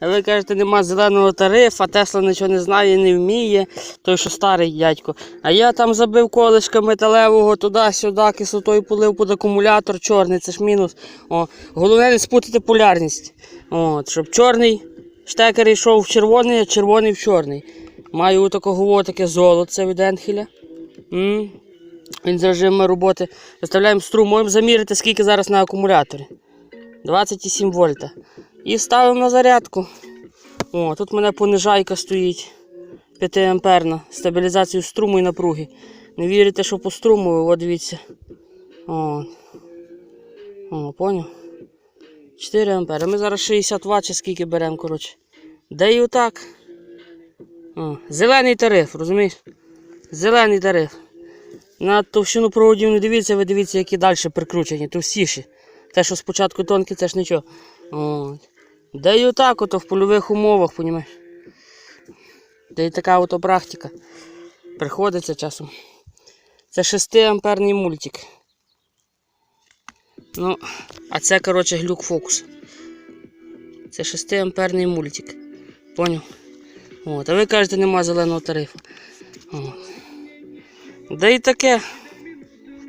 А ви кажете, нема зеленого тарифа, Тесла нічого не знає, не вміє, той, що старий дядько. А я там забив колишка металевого туди-сюди, кислотою полив під акумулятор чорний, це ж мінус. О, головне не спутати полярність. От, щоб чорний штекер йшов в червоний, а червоний в чорний. Маю такого таке золоце від Енхеля. М? Він з режиму роботи. Виставляємо струм, можемо заміряти, скільки зараз на акумуляторі. 27 вольта. І ставимо на зарядку. О, тут у мене понижайка стоїть 5 амперна. Стабілізацію струму і напруги. Не вірите, що по струму, от дивіться. О, О поняв? 4 ампери. Ми зараз 60 Вт чи скільки беремо, коротше. Де і отак. О, зелений тариф, розумієш? Зелений тариф. На товщину проводів не дивіться, ви дивіться, які далі прикручені, товстіші. Те, що спочатку тонкі, це ж нічого. От. Де і отак ото в польових умовах, понімаєш? Де і така ото практика. Приходиться часом. Це 6 амперний мультик. Ну, а це, коротше, глюк фокус. Це 6 амперний мультик. Поняв? От, а ви кажете, нема зеленого тарифу. От. Да і таке.